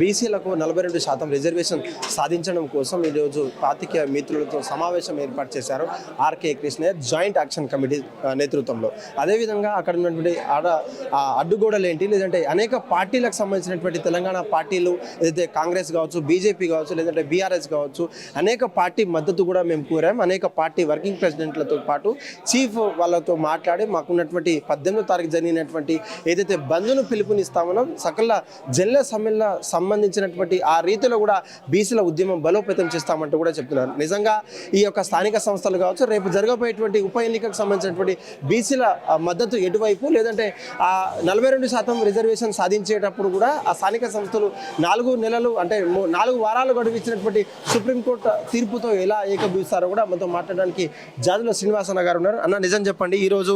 బీసీలకు నలభై రెండు శాతం రిజర్వేషన్ సాధించడం కోసం ఈరోజు పాతిక మిత్రులతో సమావేశం ఏర్పాటు చేశారు RK Krishnaiah joint action committee నేతృత్వంలో. అదేవిధంగా అక్కడ ఉన్నటువంటి ఆడ అడ్డుగోడలు ఏంటి? లేదంటే అనేక పార్టీలకు సంబంధించినటువంటి తెలంగాణ పార్టీలు ఏదైతే కాంగ్రెస్ కావచ్చు బీజేపీ కావచ్చు లేదంటే బీఆర్ఎస్ కావచ్చు అనేక పార్టీ మద్దతు కూడా మేము కోరాం. అనేక పార్టీ వర్కింగ్ ప్రెసిడెంట్లతో పాటు చీఫ్ వాళ్ళతో మాట్లాడి మాకున్నటువంటి పద్దెనిమిదో తారీఖు జరిగినటువంటి ఏదైతే బంధును పిలుపునిస్తామనో సకల జిల్లా సమ్మెల సంబంధించినటువంటి ఆ రీతిలో కూడా బీసీల ఉద్యమం బలోపేతం చేస్తామంటూ కూడా చెప్తున్నారు. నిజంగా ఈ యొక్క స్థానిక సంస్థలు కావచ్చు రేపు జరగబోయేటువంటి ఉప ఎన్నికకు సంబంధించినటువంటి బీసీల మద్దతు ఎటువైపు? లేదంటే ఆ నలభై రెండు శాతం రిజర్వేషన్ సాధించేటప్పుడు కూడా ఆ స్థానిక సంస్థలు నాలుగు నెలలు అంటే నాలుగు వారాలు గడువు ఇచ్చినటువంటి సుప్రీంకోర్టు తీర్పుతో ఎలా ఏకభవిస్తారో కూడా మనతో మాట్లాడడానికి జాదుల శ్రీనివాసన్న గారు ఉన్నారు. అన్న నిజం చెప్పండి. ఈరోజు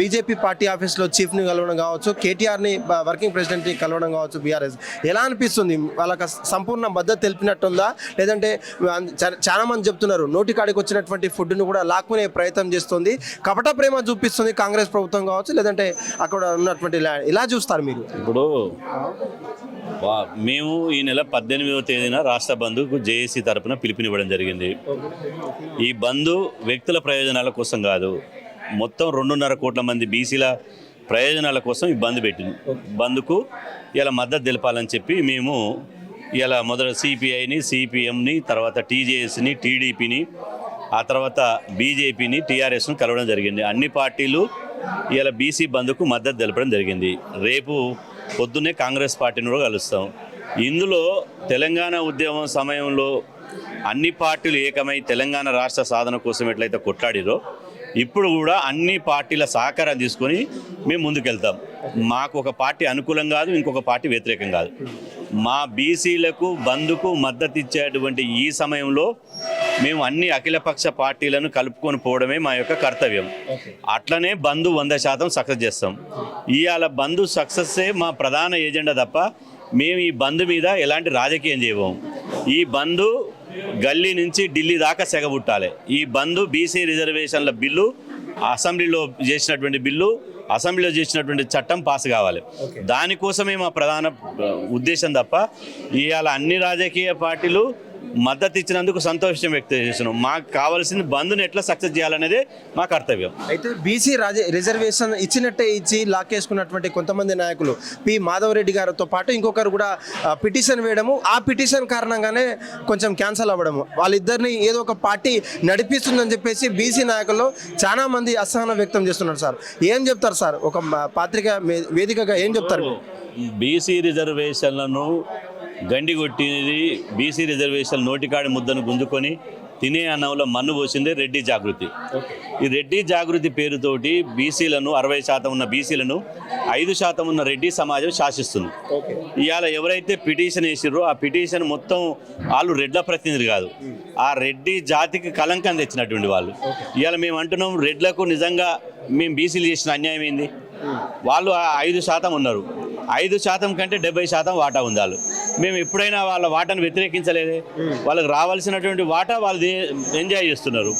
బీజేపీ పార్టీ ఆఫీస్లో చీఫ్ని కలవడం కావచ్చు కేటీఆర్ని వర్కింగ్ ప్రెసిడెంట్ని కలవడం కావచ్చు బీఆర్ఎస్. ఎలా అనిపిస్తుంది? వాళ్ళకి సంపూర్ణ మద్దతు తెలిపినట్టుందా? లేదంటే చాలా మంది చెప్తున్నారు నోటి కాడికి వచ్చినటువంటి ఫుడ్ను కూడా లాక్కునే ప్రయత్నం చేస్తుంది. కపట ప్రేమ చూపిస్తుంది కాంగ్రెస్ ప్రభుత్వం కావచ్చు లేదంటే అక్కడ ఉన్నటువంటి ఇలా చూస్తారు మీరు? ఇప్పుడు మేము ఈ నెల పద్దెనిమిదవ తేదీన రాష్ట్ర బంధుకు జేఏసీ తరపున పిలుపునివ్వడం జరిగింది. ఈ బంధు వ్యక్తుల ప్రయోజనాల కోసం కాదు మొత్తం రెండున్నర కోట్ల మంది బీసీల ప్రయోజనాల కోసం ఈ బంద్ పెట్టింది. బంద్కు ఇలా మద్దతు తెలపాలని చెప్పి మేము ఇలా మొదట సిపిఐని సిపిఎంని తర్వాత టీజేఎస్ని టీడీపీని ఆ తర్వాత బీజేపీని టీఆర్ఎస్ను కలవడం జరిగింది. అన్ని పార్టీలు ఇలా బీసీ బంద్కు మద్దతు తెలపడం జరిగింది. రేపు పొద్దున్నే కాంగ్రెస్ పార్టీని కూడా కలుస్తాం. ఇందులో తెలంగాణ ఉద్యమం సమయంలో అన్ని పార్టీలు ఏకమై తెలంగాణ రాష్ట్ర సాధన కోసం ఎట్లయితే కొట్లాడిరో ఇప్పుడు కూడా అన్ని పార్టీల సహకారం తీసుకొని మేము ముందుకెళ్తాం. మాకు ఒక పార్టీ అనుకూలం కాదు ఇంకొక పార్టీ వ్యతిరేకం కాదు. మా బీసీలకు బంధుకు మద్దతు ఇచ్చేటువంటి ఈ సమయంలో మేము అన్ని అఖిలపక్ష పార్టీలను కలుపుకొని పోవడమే మా యొక్క కర్తవ్యం. అట్లనే బంధు వంద శాతం సక్సెస్ చేస్తాం. ఇవాళ బంధు సక్సెస్సే మా ప్రధాన ఏజెండా తప్ప మేము ఈ బంధు మీద ఎలాంటి రాజకీయం చేయము ఈ బంధు గల్లీ నుంచి ఢిల్లీ దాకా సెగబుట్టాలి ఈ బంధు బీసీ రిజర్వేషన్ల బిల్లు అసెంబ్లీలో చేసినటువంటి బిల్లు అసెంబ్లీలో చేసినటువంటి చట్టం పాస్ కావాలి. దానికోసమే మా ప్రధాన ఉద్దేశం తప్ప ఇవాళ అన్ని రాజకీయ పార్టీలు మద్దతు ఇచ్చినందుకు సంతోషం వ్యక్తం చేస్తున్నాం. మాకు కావాల్సింది బంధుని ఎట్లా సక్సెస్ చేయాలనేదే మా కర్తవ్యం. అయితే బీసీ రాజ రిజర్వేషన్ ఇచ్చినట్టే ఇచ్చి లాక్కేసుకున్నటువంటి కొంతమంది నాయకులు పి. మాధవరెడ్డి గారితో పాటు ఇంకొకరు కూడా పిటిషన్ వేయడము ఆ పిటిషన్ కారణంగానే కొంచెం క్యాన్సల్ అవ్వడము. వాళ్ళిద్దరిని ఏదో ఒక పార్టీ నడిపిస్తుందని చెప్పేసి బీసీ నాయకుల్లో చాలా మంది అసహనం వ్యక్తం చేస్తున్నారు సార్. ఏం చెప్తారు సార్? ఒక పాత్రిక వేదికగా ఏం చెప్తారు? బీసీ రిజర్వేషన్లను గండి కొట్టినది బీసీ రిజర్వేషన్ నోటికాడి ముద్దను గుంజుకొని తినే అన్నంలో మన్ను పోసిందే రెడ్డి జాగృతి. ఈ రెడ్డి జాగృతి పేరుతోటి బీసీలను అరవై శాతం ఉన్న బీసీలను ఐదు శాతం ఉన్న రెడ్డి సమాజం శాసిస్తుంది. ఇవాళ ఎవరైతే పిటిషన్ వేసిర్రో ఆ పిటిషన్ మొత్తం వాళ్ళు రెడ్ల ప్రతినిధులు కాదు. ఆ రెడ్డి జాతికి కలంకం తెచ్చినటువంటి వాళ్ళు. ఇవాళ మేము అంటున్నాం రెడ్లకు నిజంగా మేము బీసీలు చేసిన అన్యాయం ఏంది? వాళ్ళు ఆ ఐదు శాతం ఉన్నారు. ఐదు శాతం కంటే డెబ్బై శాతం వాటా ఉంది వాళ్ళు. మేము ఎప్పుడైనా వాళ్ళ వాటాను వ్యతిరేకించలేదే. వాళ్ళకి రావాల్సినటువంటి వాటా వాళ్ళు ఎంజాయ్ చేస్తున్నారు.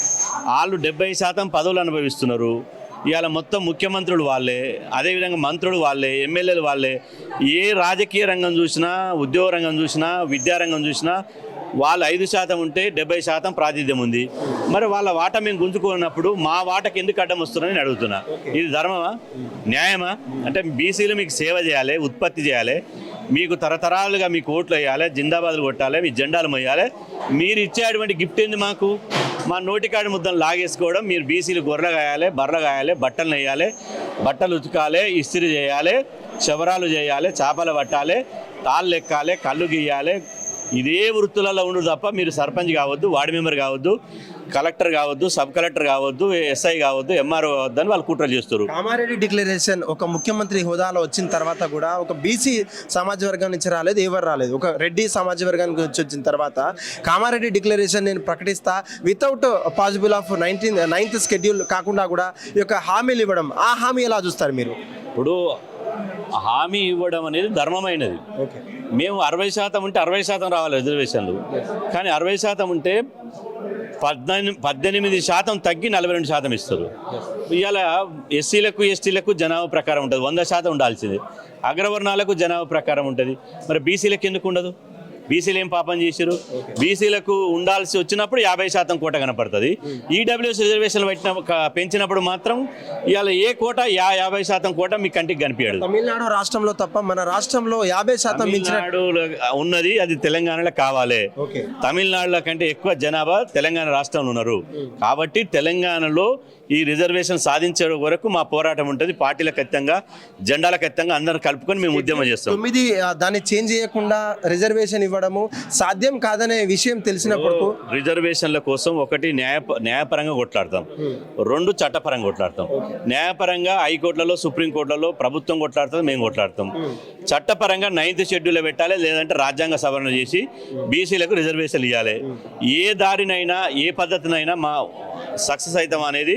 వాళ్ళు డెబ్బై శాతం పదవులు అనుభవిస్తున్నారు. ఇవాళ మొత్తం ముఖ్యమంత్రులు వాళ్ళే అదేవిధంగా మంత్రులు వాళ్ళే ఎమ్మెల్యేలు వాళ్ళే. ఏ రాజకీయ రంగం చూసినా ఉద్యోగ రంగం చూసినా విద్యారంగం చూసినా వాళ్ళు ఐదు శాతం ఉంటే డెబ్బై శాతం ప్రాతిధ్యం ఉంది. మరి వాళ్ళ వాటా మేము గుంజుకున్నప్పుడు మా వాటకి ఎందుకు అడ్డం వస్తున్నారని నేను అడుగుతున్నా. ఇది ధర్మమా? న్యాయమా? అంటే బీసీలు మీకు సేవ చేయాలి ఉత్పత్తి చేయాలి. మీకు తరతరాలుగా మీకు ఓట్లు వేయాలి జిందాబాద్లు కొట్టాలి మీ జెండాలు మొయ్యాలి. మీరు ఇచ్చేటువంటి గిఫ్ట్ ఏంది మాకు? మా నోటికాడి ముద్దను లాగేసుకోవడం మీరు బీసీలు గొర్రెలు కాయాలి బర్రెలు కాయాలి బట్టలు నెయ్యాలి బట్టలు ఉతకాలి ఇస్త్రీ చేయాలి శవరాలు చేయాలి చేపలు పట్టాలి తాళ్ళు ఎక్కాలి కళ్ళు గీయాలి. ఇదే వృత్తులలో ఉండు తప్ప మీరు సర్పంచ్ కావద్దు వార్డు మెంబర్ కావద్దు. కలెక్టర్ కావద్దు సబ్ కలెక్టర్ కావద్దు ఎస్ఐ కావద్దు ఎంఆర్ఓ కావద్దు అని వాళ్ళు కుట్రలు చేస్తారు కామారెడ్డి డిక్లరేషన్ ఒక ముఖ్యమంత్రి హోదాలో వచ్చిన తర్వాత కూడా ఒక బీసీ సమాజ వర్గం నుంచి రాలేదు ఎవరు రాలేదు. ఒక రెడ్డి సమాజ వర్గానికి నుంచి వచ్చిన తర్వాత కామారెడ్డి డిక్లరేషన్ నేను ప్రకటిస్తా without possible of nineteen ninth schedule కాకుండా కూడా ఈ యొక్క హామీలు ఇవ్వడం ఆ హామీ ఎలా చూస్తారు మీరు? ఇప్పుడు హామీ ఇవ్వడం అనేది ధర్మమైనది. ఓకే. మేము అరవై శాతం ఉంటే అరవై శాతం రావాలి రిజర్వేషన్లు కానీ అరవై శాతం ఉంటే పద్దెనిమిది పద్దెనిమిది శాతం తగ్గి నలభై రెండు శాతం ఇస్తారు. ఇవాళ ఎస్సీలకు ఎస్టీలకు జనాభా ప్రకారం ఉంటుంది. వంద శాతం ఉండాల్సింది. అగ్రవర్ణాలకు జనాభా ప్రకారం ఉంటుంది. మరి బీసీలకు ఎందుకు ఉండదు? బీసీలు ఏం పాపం చేశారు? బీసీలకు ఉండాల్సి వచ్చినప్పుడు యాభై శాతం కోట కనపడుతుంది. ఈడబ్ల్యూఎస్ రిజర్వేషన్ పెట్టిన పెంచినప్పుడు మాత్రం ఇవాళ ఏ కోట యా యాభై శాతం కోట మీ కంటికి కనిపించదు. తమిళనాడు రాష్ట్రంలో తప్ప మన రాష్ట్రంలో యాభై శాతం ఉన్నది అది తెలంగాణలో కావాలి. తమిళనాడులో కంటే ఎక్కువ జనాభా తెలంగాణ రాష్ట్రంలో ఉన్నారు. కాబట్టి తెలంగాణలో ఈ రిజర్వేషన్ సాధించే వరకు మా పోరాటం ఉంటుంది. పార్టీల ఖచ్చితంగా జెండాల ఖచ్చితంగా అందరం కలుపుకొని మేము ఉద్యమం చేస్తాం. తొమ్మిది దాన్ని చేంజ్ చేయకుండా రిజర్వేషన్ ఇవ్వడము సాధ్యం కాదనే విషయం తెలిసినప్పుడు రిజర్వేషన్ల కోసం ఒకటి న్యాయ న్యాయపరంగా కొట్లాడతాం. రెండు చట్టపరంగా కొట్లాడతాం. న్యాయపరంగా హైకోర్టులలో సుప్రీంకోర్టులలో ప్రభుత్వం కొట్లాడుతుంది మేము కొట్లాడతాం. చట్టపరంగా నైన్త్ షెడ్యూల్లో పెట్టాలి లేదంటే రాజ్యాంగ సవరణ చేసి బీసీలకు రిజర్వేషన్ ఇవ్వాలి ఏ దారినైనా ఏ పద్ధతినైనా మా సక్సెస్ అవుతాం అనేది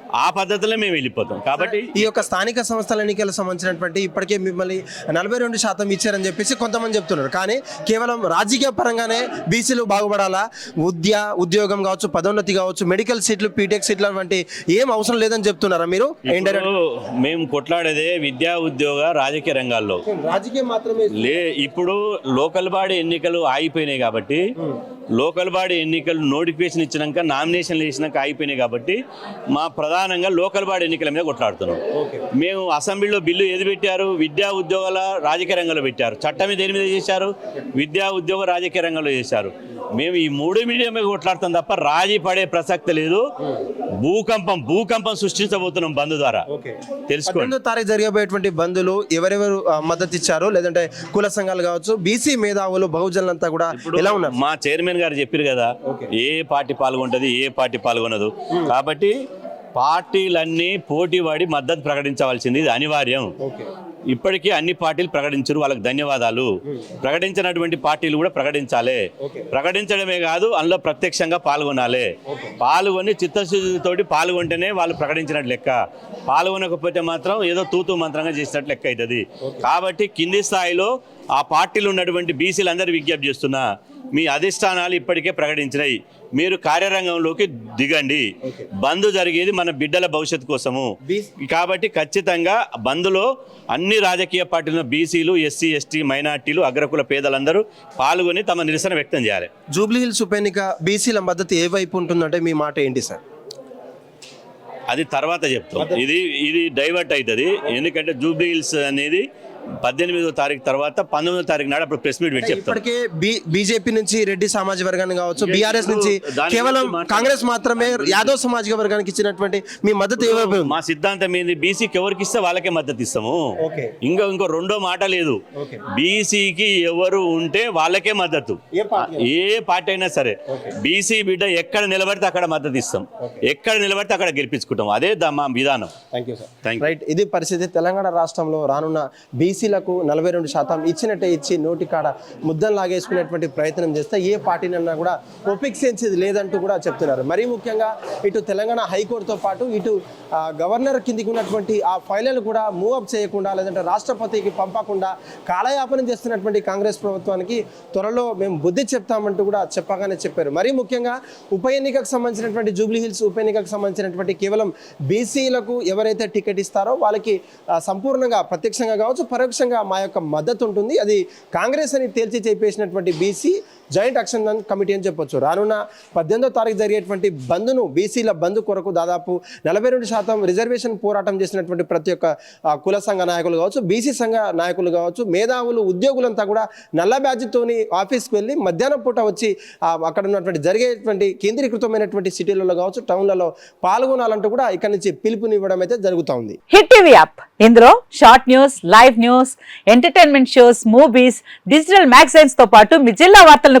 ఆ పద్ధతిలో మేము వెళ్ళిపోతాం. కాబట్టి ఈ యొక్క స్థానిక సంస్థల ఎన్నికలకు సంబంధించినటువంటి ఇప్పటికే మిమ్మల్ని నలభై రెండు శాతం ఇచ్చారని చెప్పేసి కొంతమంది చెప్తున్నారు. కానీ కేవలం రాజకీయ పరంగానే బీసీలు బాగుపడాలా? ఉద్య ఉద్యోగం కావచ్చు పదోన్నతి కావచ్చు మెడికల్ సీట్లు పీటెక్ సీట్లు వంటి ఏం అవసరం లేదని చెప్తున్నారా మీరు? మేము కొట్లాడేదే విద్యా ఉద్యోగ రాజకీయ రంగాల్లో. రాజకీయం మాత్రమే లే ఇప్పుడు లోకల్ బాడీ ఎన్నికలు ఆగిపోయినాయి కాబట్టి లోకల్ బాడీ ఎన్నికలు నోటిఫికేషన్ ఇచ్చినాక నామినేషన్లు వేసినాక ఆగిపోయినాయి కాబట్టి మా ప్రధానంగా లోకల్ బాడీ ఎన్నికల మీద కొట్లాడుతున్నాం. మేము అసెంబ్లీలో బిల్లు ఏది పెట్టారు? విద్యా ఉద్యోగాల రాజకీయ రంగంలో పెట్టారు. చట్టం దేని మీద చేశారు? విద్యా ఉద్యోగ రాజకీయ రంగంలో చేశారు. మేము ఈ మూడు మీడియం మీద కొట్లాడుతాం తప్ప రాజీ పడే ప్రసక్తి లేదు. భూకంపం భూకంపం సృష్టించబోతున్నాం బంద్ ద్వారా. తెలుసుకోండి. తారీఖు జరగబోయేటువంటి బంధులు ఎవరెవరు మద్దతు ఇచ్చారో? లేదంటే కుల సంఘాలు కావచ్చు బీసీ మేధావులు బహుజనులంతా కూడా ఎలా ఉన్నారు? మా చైర్మన్ గారు చెప్పారు కదా ఏ పార్టీ పాల్గొంటది ఏ పార్టీ పాల్గొనదు. కాబట్టి పార్టీలన్నీ పోటీ పడి మద్దతు ప్రకటించవలసింది ఇది అనివార్యం. ఇప్పటికీ అన్ని పార్టీలు ప్రకటించరు వాళ్ళకి ధన్యవాదాలు. ప్రకటించినటువంటి పార్టీలు కూడా ప్రకటించాలి. ప్రకటించడమే కాదు అందులో ప్రత్యక్షంగా పాల్గొనాలి. పాల్గొని చిత్తశుద్ధితోటి పాల్గొంటేనే వాళ్ళు ప్రకటించినట్టు లెక్క. పాల్గొనకపోతే మాత్రం ఏదో తూతూ మంత్రంగా చేసినట్టు లెక్క అవుతుంది. కాబట్టి కింది స్థాయిలో ఆ పార్టీలు ఉన్నటువంటి బీసీలు అందరూ విజ్ఞప్తి చేస్తున్నా. మీ అధిష్టానాలు ఇప్పటికే ప్రకటించినాయి మీరు కార్యరంగంలోకి దిగండి. బంద్ జరిగేది మన బిడ్డల భవిష్యత్తు కోసము. కాబట్టి ఖచ్చితంగా బంద్లో అన్ని రాజకీయ పార్టీల బీసీలు ఎస్సీ ఎస్టీ మైనార్టీలు అగ్రకుల పేదలందరూ పాల్గొని తమ నిరసన వ్యక్తం చేయాలి. జూబ్లీ హిల్స్ ఉప ఎన్నిక బీసీల మద్దతు ఏ వైపు ఉంటుందంటే మీ మాట ఏంటి సార్? అది తర్వాత చెప్తాం. ఇది ఇది డైవర్ట్ అవుతుంది. ఎందుకంటే జూబ్లీ హిల్స్ అనేది పద్దెనిమిదో తారీఖు తర్వాత పంతొమ్మిదో తారీఖు నాడు అప్పుడు ప్రెస్ మీట్ పెట్టి చెప్తాం. ఇప్పటికే బీజేపీ నుంచి రెడ్డి సామాజిక వర్గాన్ని కావచ్చు బీఆర్ఎస్ నుంచి కేవలం కాంగ్రెస్ మాత్రమే యాదవ్ సామాజిక వర్గానికి ఇచ్చినటువంటి మీ మద్దతు? మా సిద్ధాంతం ఏంది? బీసీకి ఎవరికి ఇస్తే వాళ్ళకే మద్దతు ఇస్తాము. ఇంకో ఇంకో రెండో మాట లేదు. బీసీకి ఎవరు ఉంటే వాళ్ళకే మద్దతు. ఏ పార్టీ అయినా. సరే. బీసీ బిడ్డ ఎక్కడ నిలబడితే అక్కడ మద్దతు ఇస్తాం. ఎక్కడ నిలబడితే అక్కడ గెలిపించుకుంటాం. అదే మా విధానం. రైట్ ఇది పరిస్థితి తెలంగాణ రాష్ట్రంలో రానున్న బీసీలకు నలభై రెండు శాతం ఇచ్చినట్టే ఇచ్చి నోటి కాడ ముద్దం లాగేసుకునేటువంటి ప్రయత్నం చేస్తే ఏ పార్టీనన్నా కూడా ఒప్పించేది లేదంటూ కూడా చెప్తున్నారు. మరీ ముఖ్యంగా ఇటు తెలంగాణ హైకోర్టుతో పాటు ఇటు గవర్నర్ కిందికి ఉన్నటువంటి ఆ ఫైళ్ళను కూడా మూవ్ అప్ చేయకుండా లేదంటే రాష్ట్రపతికి పంపకుండా కాలయాపనం చేస్తున్నటువంటి కాంగ్రెస్ ప్రభుత్వానికి త్వరలో మేము బుద్ధి చెప్తామంటూ కూడా చెప్పగానే చెప్పారు. మరీ ముఖ్యంగా ఉప ఎన్నికకు సంబంధించినటువంటి జూబ్లీ హిల్స్ ఉప ఎన్నికకు సంబంధించినటువంటి కేవలం బీసీలకు ఎవరైతే టికెట్ ఇస్తారో వాళ్ళకి సంపూర్ణంగా ప్రత్యక్షంగా కావచ్చు పరోక్షంగా మా యొక్క మద్దతు ఉంటుంది. అది కాంగ్రెస్ అని తేల్చి చెప్పేసినటువంటి బీసీ జాయింట్ యాక్షన్ కమిటీ అని చెప్పొచ్చు. రానున్న పద్దెనిమిదో తారీఖు జరిగేటువంటి బంద్ను బీసీల బంద్ కొరకు దాదాపు నలభై రెండు శాతం రిజర్వేషన్ పోరాటం చేసినటువంటి ప్రతి ఒక్క కుల సంఘ నాయకులు కావచ్చు బీసీ సంఘ నాయకులు కావచ్చు మేధావులు ఉద్యోగులంతా కూడా నల్ల బ్యాడ్జ్తోని ఆఫీస్కి వెళ్ళి మధ్యాహ్నం పూట వచ్చి అక్కడ ఉన్నటువంటి జరిగేటువంటి కేంద్రీకృతమైనటువంటి సిటీలలో కావచ్చు టౌన్లలో పాల్గొనాలంటూ కూడా ఇక్కడ నుంచి పిలుపునివ్వడం అయితే జరుగుతూ ఉంది. Hit TV app. ఇందులో short news live news entertainment shows movies digital మ్యాగజైన్స్తో పాటు మీ జిల్లా వార్తలను